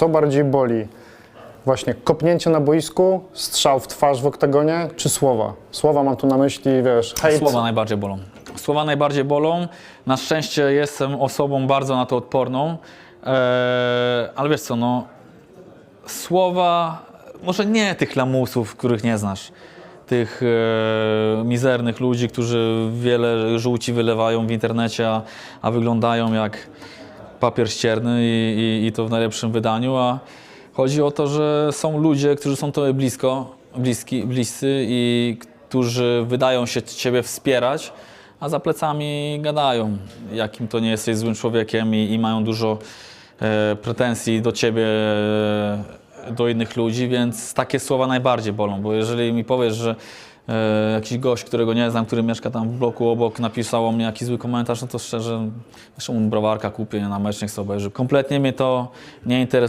Co bardziej boli? Właśnie kopnięcie na boisku, strzał w twarz w oktagonie, czy słowa? Słowa mam tu na myśli, wiesz. Słowa najbardziej bolą. Słowa najbardziej bolą. Na szczęście jestem osobą bardzo na to odporną. Eee, ale wiesz co, no. Słowa, może nie tych lamusów, których nie znasz. Tych e, mizernych ludzi, którzy wiele żółci wylewają w internecie, a, a wyglądają jak papier ścierny i, i, i to w najlepszym wydaniu, a chodzi o to, że są ludzie, którzy są tobie blisko, bliski, bliscy i którzy wydają się ciebie wspierać, a za plecami gadają, jakim to nie jesteś złym człowiekiem i, i mają dużo e, pretensji do ciebie, e, do innych ludzi, więc takie słowa najbardziej bolą, bo jeżeli mi powiesz, że e, jakiś gość, którego nie znam, który mieszka tam w bloku obok, napisał o mnie jakiś zły komentarz, no to szczerze, zresztą mu browarka kupię na mecz, niech sobie obejrzy. Kompletnie mnie to nie interesuje.